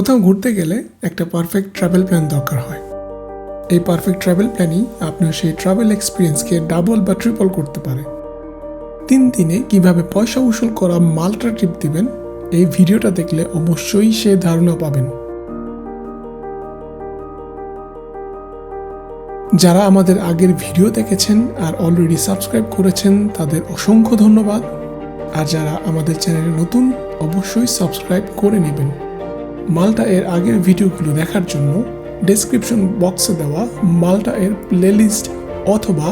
কোথাও ঘুরতে গেলে একটা পারফেক্ট ট্রাভেল প্ল্যান দরকার হয়। এই পারফেক্ট ট্রাভেল প্ল্যানই আপনার সেই ট্রাভেল এক্সপিরিয়েন্সকে ডাবল বা ট্রিপল করতে পারে। তিন দিনে কীভাবে পয়সা উসুল করা মাল্টা ট্রিপ দিবেন, এই ভিডিওটা দেখলে অবশ্যই সে ধারণা পাবেন। যারা আমাদের আগের ভিডিও দেখেছেন আর অলরেডি সাবস্ক্রাইব করেছেন, তাদের অসংখ্য ধন্যবাদ। আর যারা আমাদের চ্যানেলে নতুন, অবশ্যই সাবস্ক্রাইব করে নেবেন। মাল্টা এর আগের ভিডিওগুলো দেখার জন্য ডেসক্রিপশন বক্সে দেওয়া মাল্টা এর প্লেলিস্ট অথবা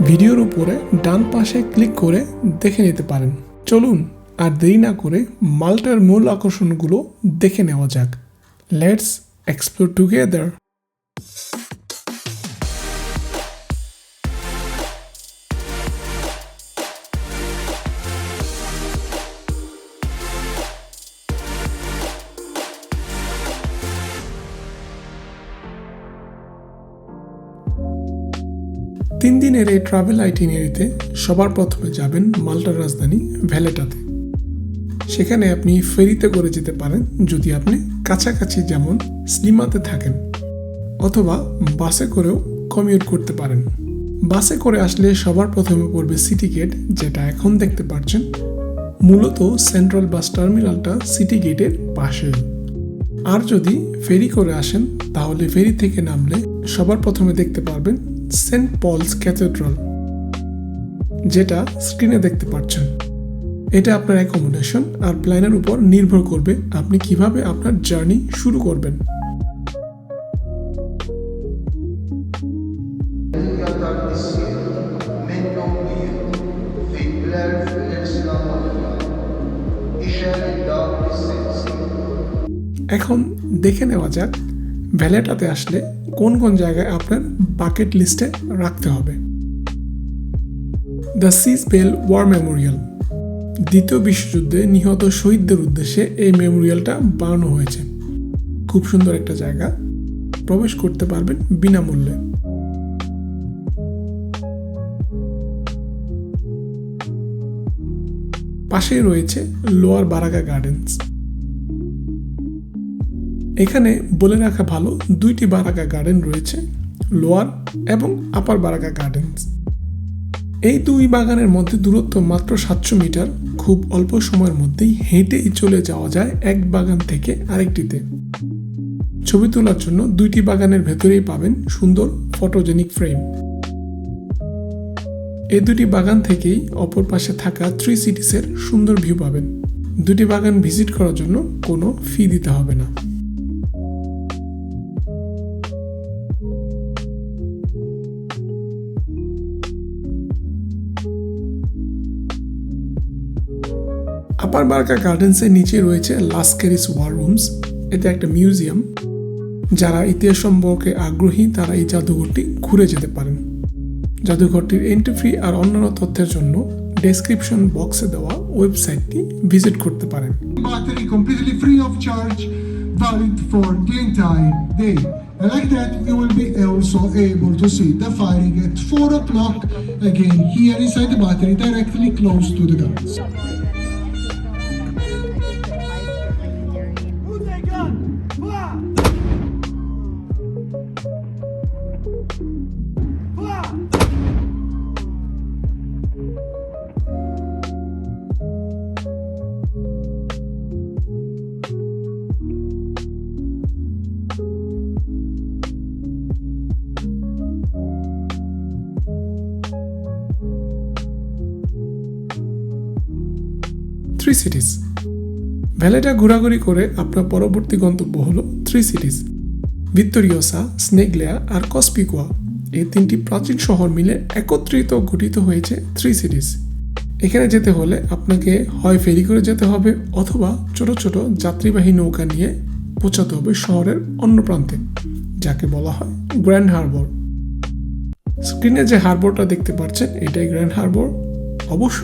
ভিডিওর উপরে ডান পাশে ক্লিক করে দেখে নিতে পারেন। চলুন আর দেরি না করে মাল্টার মূল আকর্ষণগুলো দেখে নেওয়া যাক। লেটস এক্সপ্লোর টুগেদার তিন দিনের এই ট্রাভেল আইটিনারিতে সবার প্রথমে যাবেন মাল্টার রাজধানী ভ্যালেটাতে। সেখানে আপনি ফেরিতে করে যেতে পারেন যদি আপনি কাছাকাছি যেমন স্লিমাতে থাকেন অথবা বাসে করেও কমিউট করতে পারেন। বাসে করে আসলে সবার প্রথমে পড়বে সিটি গেট যেটা এখন দেখতে পাচ্ছেন মূলত সেন্ট্রাল বাস টার্মিনালটা সিটি গেটের পাশেই। আর যদি ফেরি করে আসেন, তাহলে ফেরি থেকে নামলে সবার প্রথমে দেখতে পারবেন সেন্ট পলস ক্যাথেড্রাল, যেটা স্ক্রিনে দেখতে পাচ্ছেন। এটা আপনার অ্যাকোমোডেশন আর প্ল্যানের উপর নির্ভর করবে আপনি কীভাবে আপনার জার্নি শুরু করবেন। এখন দেখে নেওয়া যাক ভ্যালেটাতে আসলে কোন কোন জায়গায় আপনার বাকেট লিস্টে রাখতে হবে? The siege bell war memorial দ্বিতীয় বিশ্বযুদ্ধে নিহত শহীদদের উদ্দেশ্যে এই মেমোরিয়ালটা বানানো হয়েছে। খুব সুন্দর একটা জায়গা। প্রবেশ করতে পারবেন বিনামূল্যে। পাশেই রয়েছে লোয়ার বারাগা গার্ডেন্স এখানে বলে রাখা ভালো, দুইটি বারাকা গার্ডেন রয়েছে লোয়ার এবং আপার বারাকা গার্ডেন্স এই দুই বাগানের মধ্যে দূরত্ব মাত্র সাতশো মিটার, খুব অল্প সময়ের মধ্যেই হেঁটেই চলে যাওয়া যায় এক বাগান থেকে আরেকটিতে। ছবি তোলার জন্য দুইটি বাগানের ভেতরেই পাবেন সুন্দর ফটোজেনিক ফ্রেম এই দুটি বাগান থেকেই অপর পাশে থাকা থ্রি সিটিসের সুন্দর ভিউ পাবেন। দুটি বাগান ভিজিট করার জন্য কোনো ফি দিতে হবে না। আপার বার্কা গার্ডেন্সের নিচে রয়েছে লাস্কেরিস ওয়ার রুমস এটা একটা মিউজিয়াম যারা ইতিহাস সম্পর্কে আগ্রহী তারা এই জাদুঘরটি ঘুরে যেতে পারেন। জাদুঘরটির এন্ট্রি ফি আর অন্যান্য তথ্যের জন্য ডেসক্রিপশন বক্সে দেওয়া ওয়েবসাইটটি ভিজিট করতে পারেন। Like that, you will be also able to see the firing at 4 o'clock again here inside the battery, directly close to the guns. Three cities Valletta ঘোরাঘুরি করে আপনার পরবর্তী গন্তব্য হলো থ্রি সিটিস ভিক্টোরিওসা, স্নেগলেয়া আর কসপিকোয়া। এই তিনটি প্রাচীন শহর মিলে একত্রিত গঠিত হয়েছে থ্রি সিটিস এখানে যেতে হলে আপনাকে হয় ফেরি করে যেতে হবে অথবা ছোট ছোট যাত্রীবাহী নৌকা নিয়ে পৌঁছাতে হবে শহরের অন্য প্রান্তে, যাকে বলা হয় গ্র্যান্ড হারবর। স্ক্রিনে যে হারবরটা দেখতে পাচ্ছেন, এটাই গ্র্যান্ড হারবর। অবশ্য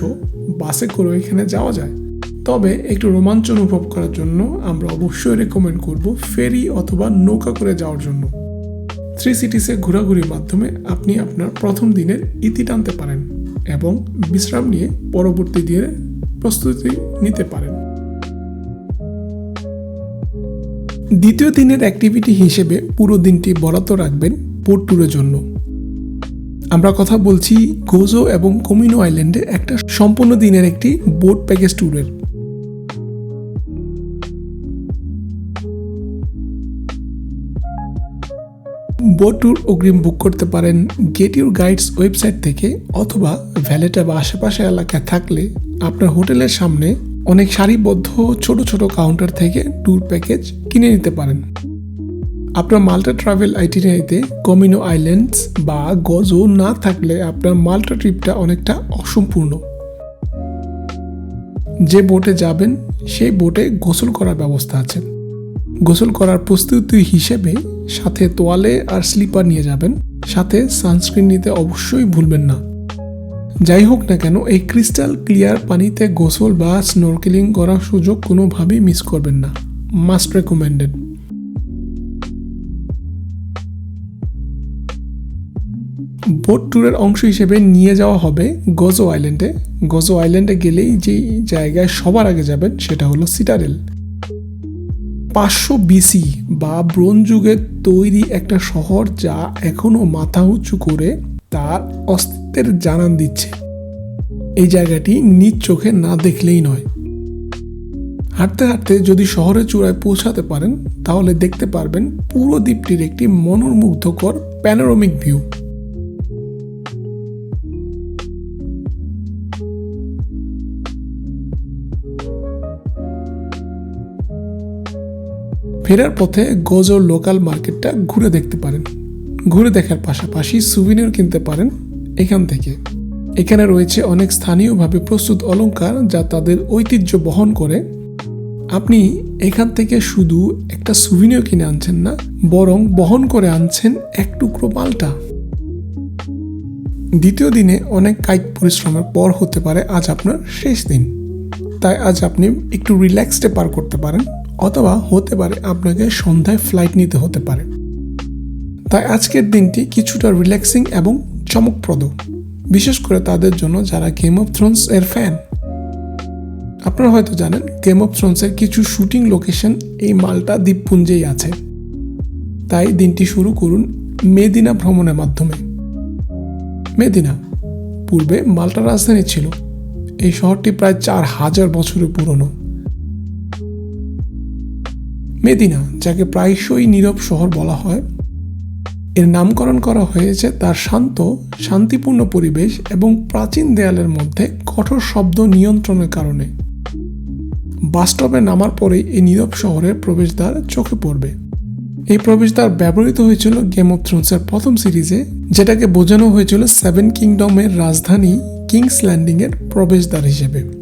বাসে করে এখানে যাওয়া যায়। তবে একটু রোমাঞ্চ অনুভব করার জন্য আমরা অবশ্যই রেকমেন্ড করব ফেরি অথবা নৌকা করে যাওয়ার জন্য। থ্রি সিটিসে ঘোরাঘুরির মাধ্যমে আপনি আপনার প্রথম দিনের ইতি টানতে পারেন এবং বিশ্রাম নিয়ে পরবর্তী দিনের প্রস্তুতি নিতে পারেন। দ্বিতীয় দিনের অ্যাক্টিভিটি হিসেবে পুরো দিনটি বরাদ্দ রাখবেন বোট ট্যুরের জন্য। আমরা কথা বলছি গোজো এবং কমিনো আইল্যান্ডে একটা সম্পূর্ণ দিনের একটি বোট প্যাকেজ ট্যুরের বোট ট্যুর অগ্রিম বুক করতে পারেন গেট ইউর গাইডস ওয়েবসাইট থেকে অথবা ভ্যালেটা বা আশেপাশে এলাকায় থাকলে আপনার হোটেলের সামনে অনেক সারিবদ্ধ ছোট ছোট কাউন্টার থেকে ট্যুর প্যাকেজ কিনে নিতে পারেন। আপনার মাল্টা ট্রাভেল আইটিনারিতে কমিনো আইল্যান্ডস বা গজো না থাকলে আপনার মাল্টা ট্রিপটা অনেকটা অসম্পূর্ণ। যে বোটে যাবেন, সেই বোটে গোসল করার ব্যবস্থা আছে। গোসল করার প্রস্তুতি হিসেবে সাথে তোয়ালে আর স্লিপার নিয়ে যাবেন। সাথে সানস্ক্রিন নিতে অবশ্যই ভুলবেন না। যাই হোক না কেন, এই ক্রিস্টাল ক্লিয়ার পানিতে গোসল বা স্নোরকেলিং করার সুযোগ কোনোভাবেই মিস করবেন না। মাস্ট রেকমেন্ডেড বোট ট্যুরের অংশ হিসেবে নিয়ে যাওয়া হবে গজো আইল্যান্ডে। গজো আইল্যান্ডে গেলেই যেই জায়গায় সবার আগে যাবেন, সেটা হলো সিটারেল পাঁচশো বিসি বা ব্রোঞ্জ যুগের তৈরি একটা শহর যা এখনও মাথা উঁচু করে তার অস্তিত্বের জানান দিচ্ছে। এই জায়গাটি নিজ চোখে না দেখলেই নয়। হাঁটতে হাঁটতে যদি শহরের চূড়ায় পৌঁছাতে পারেন, তাহলে দেখতে পারবেন পুরো দ্বীপটির একটি মনোমুগ্ধকর প্যানোরামিক ভিউ ফেরার পথে গজর লোকাল মার্কেটটা ঘুরে দেখতে পারেন। ঘুরে দেখার পাশাপাশি সুভিনিয়র কিনতে পারেন এখান থেকে। এখানে রয়েছে অনেক স্থানীয়ভাবে প্রস্তুত অলংকার যা তাদের ঐতিহ্য বহন করে। আপনি এখান থেকে শুধু একটা সুভিনিয়র কিনে আনছেন না, বরং বহন করে আনছেন এক টুকরো মালটা। দ্বিতীয় দিনে অনেক কায়িক পরিশ্রমের পর হতে পারে আজ আপনার শেষ দিন। তাই আজ আপনি একটু রিল্যাক্সডে পার করতে পারেন। অথবা হতে পারে আপনাকে সন্ধ্যায় ফ্লাইট নিতে হতে পারে। তাই আজকের দিনটি কিছুটা রিল্যাক্সিং এবং চমকপ্রদ। বিশেষ করে তাদের জন্য যারা গেম অফ থ্রোনস এর ফ্যান আপনারা হয়তো জানেন গেম অফ থ্রোনসের কিছু শুটিং লোকেশন এই মালটা দ্বীপপুঞ্জেই আছে। তাই দিনটি শুরু করুন মেদিনা ভ্রমণের মাধ্যমে। মেদিনা, পূর্বে মাল্টা রাজধানী ছিল। এই শহরটি প্রায় চার হাজার বছরের পুরনো। মেদিনা, যাকে প্রায়শই নীরব শহর বলা হয়, এর নামকরণ করা হয়েছে তার শান্ত, শান্তিপূর্ণ পরিবেশ এবং প্রাচীন দেয়ালের মধ্যে কঠোর শব্দ নিয়ন্ত্রণের কারণে। বাস্তবে নামার পরেই এই নীরব শহরের প্রবেশদ্বার চোখে পড়বে। এই প্রবেশদ্বার ব্যবহৃত হয়েছিল গেম অফ থ্রোনসের প্রথম সিরিজে, যেটাকে বোঝানো হয়েছিল সেভেন কিংডমের রাজধানী কিংস ল্যান্ডিংয়ের প্রবেশদ্বার হিসেবে।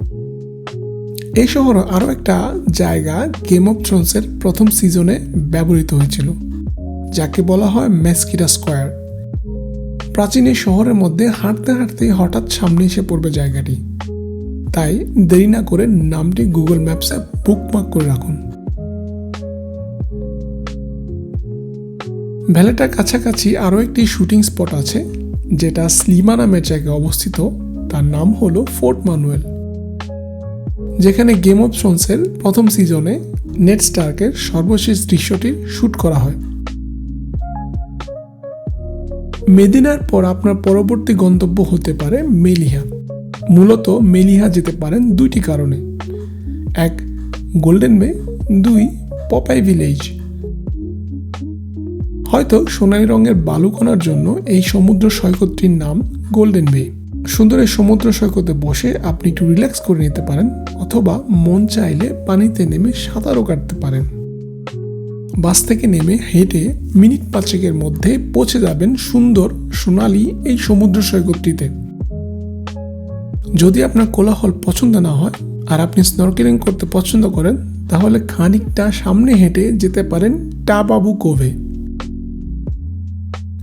এই শহর আরও একটা জায়গা গেম অফ থ্রোনসের প্রথম সিজনে ব্যবহৃত হয়েছিল, যাকে বলা হয় মেসকিটা স্কোয়ার প্রাচীন এই শহরের মধ্যে হাঁটতে হাঁটতে হঠাৎ সামনে এসে পড়বে জায়গাটি। তাই দেরি না করে নামটি গুগল ম্যাপসে বুকমার্ক করে রাখুন। ভ্যালেটার কাছাকাছি আরও একটি শুটিং স্পট আছে, যেটা স্লিমা নামের জায়গায় অবস্থিত। তার নাম হলো ফোর্ট মানুয়েল যেখানে গেম অফ থ্রোনসের প্রথম সিজনে নেট স্টার্কের সর্বশেষ দৃশ্যটির শ্যুট করা হয়। মেদিনার পর আপনার পরবর্তী গন্তব্য হতে পারে মেলিহা। মূলত মেলিহা যেতে পারেন দুইটি কারণে। এক গোল্ডেন মে দুই পপাই ভিলেজ হয়তো সোনালি রঙের বালুকণার জন্য এই সমুদ্র সৈকতটির নাম গোল্ডেন বে সুন্দর এই সমুদ্র সৈকতে বসে আপনি একটু রিল্যাক্স করে নিতে পারেন, অথবা মন চাইলে পানিতে নেমে সাঁতারও কাটতে পারেন। বাস থেকে নেমে হেঁটে মিনিট পাঁচেকের মধ্যে পৌঁছে যাবেন সুন্দর সোনালি এই সমুদ্র সৈকতটিতে। যদি আপনার কোলাহল পছন্দ না হয় আর আপনি স্নরকেলিং করতে পছন্দ করেন, তাহলে খানিকটা সামনে হেঁটে যেতে পারেন টাবাবু কোভে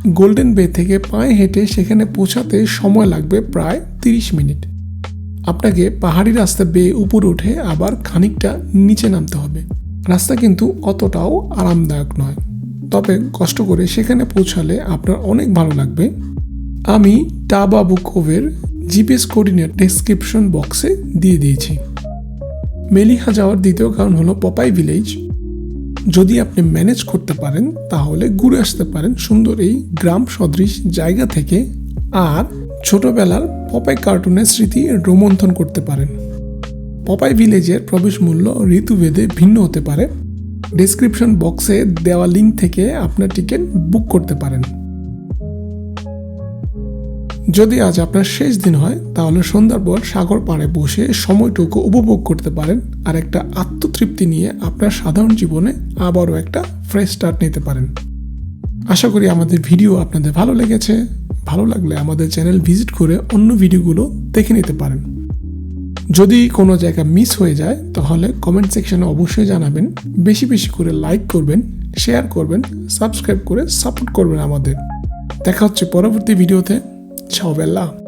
গোল্ডেন বে থেকে পায়ে হেঁটে সেখানে পৌঁছাতে সময় লাগবে প্রায় তিরিশ মিনিট। আপনাকে পাহাড়ি রাস্তা বেয়ে উপরে উঠে আবার খানিকটা নিচে নামতে হবে। রাস্তা কিন্তু অতটাও আরামদায়ক নয়। তবে কষ্ট করে সেখানে পৌঁছালে আপনার অনেক ভালো লাগবে। আমি টাবাবু কোভের জিপিএস কোর্ডিনেট ডেসক্রিপশন বক্সে দিয়ে দিয়েছি। মেলিহা যাওয়ার দ্বিতীয় কারণ হলো পপাই ভিলেজ। যদি আপনি ম্যানেজ করতে পারেন, তাহলে ঘুরে আসতে পারেন সুন্দর এই গ্রাম সদৃশ জায়গা থেকে। আর ছোটবেলার পপাই কার্টুনের স্মৃতি রোমন্থন করতে পারেন। পপাই ভিলেজের প্রবেশ মূল্য ঋতুভেদে ভিন্ন হতে পারে। ডিসক্রিপশন বক্সে দেওয়া লিঙ্ক থেকে আপনার টিকিট বুক করতে পারেন। যদি আজ আপনার শেষ দিন হয়, তাহলে সন্ধ্যার পর সাগর পাড়ে বসে সময়টুকু উপভোগ করতে পারেন আর একটা আত্মতৃপ্তি নিয়ে আপনার সাধারণ জীবনে আবারও একটা ফ্রেশ স্টার্ট নিতে পারেন। আশা করি আমাদের ভিডিও আপনাদের ভালো লেগেছে। ভালো লাগলে আমাদের চ্যানেল ভিজিট করে অন্য ভিডিওগুলো দেখে নিতে পারেন। যদি কোনো জায়গা মিস হয়ে যায়, তাহলে কমেন্ট সেকশনে অবশ্যই জানাবেন। বেশি বেশি করে লাইক করবেন শেয়ার করবেন সাবস্ক্রাইব করে সাপোর্ট করবেন আমাদের। দেখা হচ্ছে পরবর্তী ভিডিওতে Ciao bella!